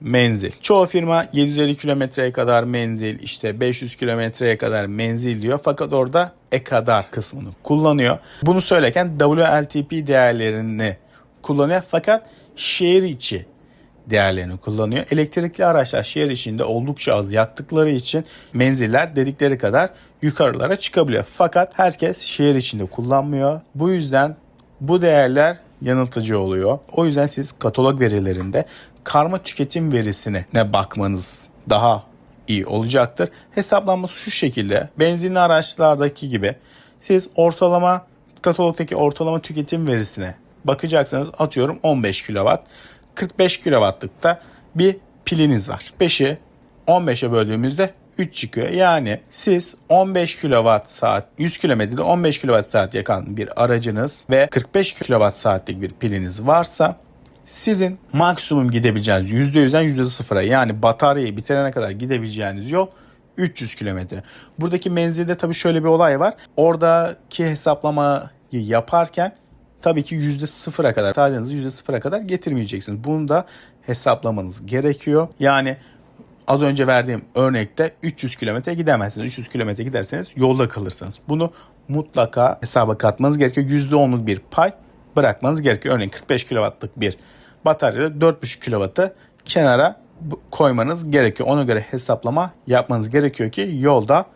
menzil. Çoğu firma 750 kilometreye kadar menzil, işte 500 kilometreye kadar menzil diyor. Fakat orada e kadar kısmını kullanıyor. Bunu söylerken WLTP değerlerini kullanıyor. Fakat şehir içi değerlerini kullanıyor. Elektrikli araçlar şehir içinde oldukça az yaktıkları için menziller dedikleri kadar yukarılara çıkabiliyor. Fakat herkes şehir içinde kullanmıyor. Bu yüzden bu değerler yanıltıcı oluyor. O yüzden siz katalog verilerinde karma tüketim verisine ne bakmanız daha iyi olacaktır. Hesaplanması şu şekilde. Benzinli araçlardaki gibi siz ortalama katalogdaki ortalama tüketim verisine bakacaksınız. Atıyorum 15 kW. 45 kW'lıkta bir piliniz var. 5'i 15'e böldüğümüzde 3 çıkıyor. Yani siz 15 kWh saat 100 kilometrede 15 kWh saat yakan bir aracınız ve 45 kWh saatlik bir piliniz varsa sizin maksimum gidebileceğiniz %100'den %0'a yani bataryayı bitirene kadar gidebileceğiniz yol 300 kilometre. Buradaki menzilde tabii şöyle bir olay var. Oradaki hesaplamayı yaparken tabii ki %0'a kadar bataryanizi %0'a kadar getirmeyeceksiniz. Bunu da hesaplamanız gerekiyor. Yani az önce verdiğim örnekte 300 kilometre gidemezsiniz. 300 kilometre giderseniz yolda kalırsınız. Bunu mutlaka hesaba katmanız gerekiyor. %10'luk bir pay bırakmanız gerekiyor. Örneğin 45 kW'lık bir bataryada 4,5 kW'ı kenara koymanız gerekiyor. Ona göre hesaplama yapmanız gerekiyor ki yolda